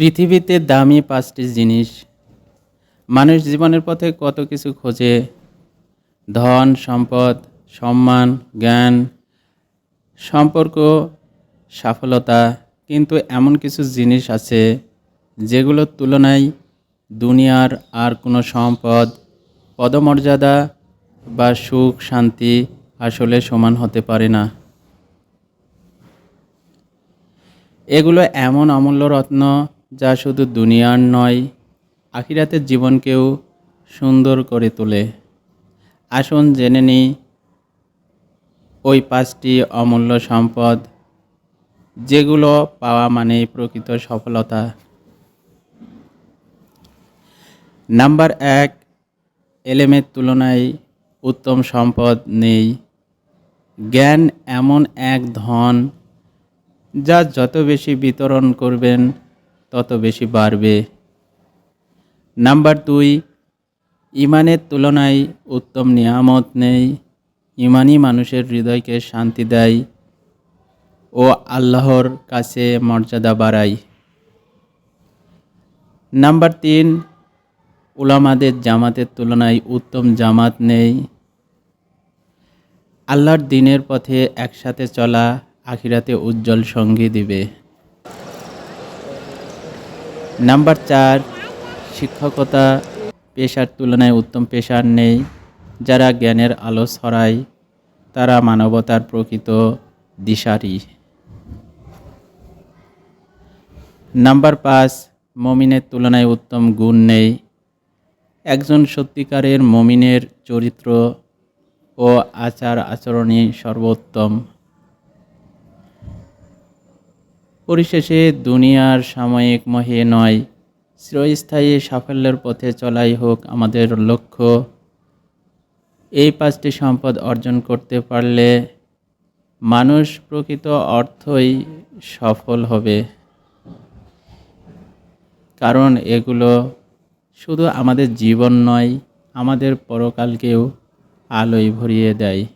পৃথিবীতে দামি পাঁচটি জিনিস, মানুষ জীবনের পথে কত কিছু খোঁজে? ধন, সম্পদ, সম্মান, জ্ঞান, সম্পর্ক সফলতা কিন্তু এমন কিছু জিনিস আছে যেগুলোর তুলনায় দুনিয়ার আর কোনো সম্পদ, পদমর্যাদা বা সুখ, শান্তি আসলে সমান হতে পারে না। এগুলো এমন অমূল্য রত্ন যা শুধু দুনিয়ার নয়, আখিরাতের জীবনকেও সুন্দর করে তোলে। আসুন জেনে নিই, ওই পাঁচটি অমূল্য সম্পদ, যেগুলো পাওয়া মানেই প্রকৃত সফলতা। নাম্বার এক, এলেমের তুলনায় উত্তম সম্পদ নেই। জ্ঞান এমন এক ধন, যা যত বেশি বিতরণ করবেন তত বেশি বাড়বে। নাম্বার দুই, ইমানের তুলনায় উত্তম নিয়ামত নেই। ইমানই মানুষের হৃদয়কে শান্তি দেয় ও আল্লাহর কাছে মর্যাদা বাড়ায়। নাম্বার তিন, উলামাদের জামাতের তুলনায় উত্তম জামাত নেই। আল্লাহর দিনের পথে একসাথে চলা আখিরাতে উজ্জ্বল সঙ্গী দিবে। নাম্বার চার, শিক্ষকতা পেশার তুলনায় উত্তম পেশার নেই। যারা জ্ঞানের আলো ছড়ায়, তারা মানবতার প্রকৃত দিশারি। নাম্বার পাঁচ, মমিনের তুলনায় উত্তম গুণ নেই। একজন সত্যিকারের মমিনের চরিত্র ও আচার আচরণই সর্বোত্তম। পরিশেষে দুনিয়ার সাময়িক মহে নয়, চিরস্থায়ী সাফল্যের পথে চলাই হোক আমাদের লক্ষ্য। এই পাঁচটি সম্পদ অর্জন করতে পারলে মানুষ প্রকৃত অর্থই সফল হবে। কারণ এগুলো শুধু আমাদের জীবন নয়, আমাদের পরকালকেও আলোয় ভরিয়ে দেয়।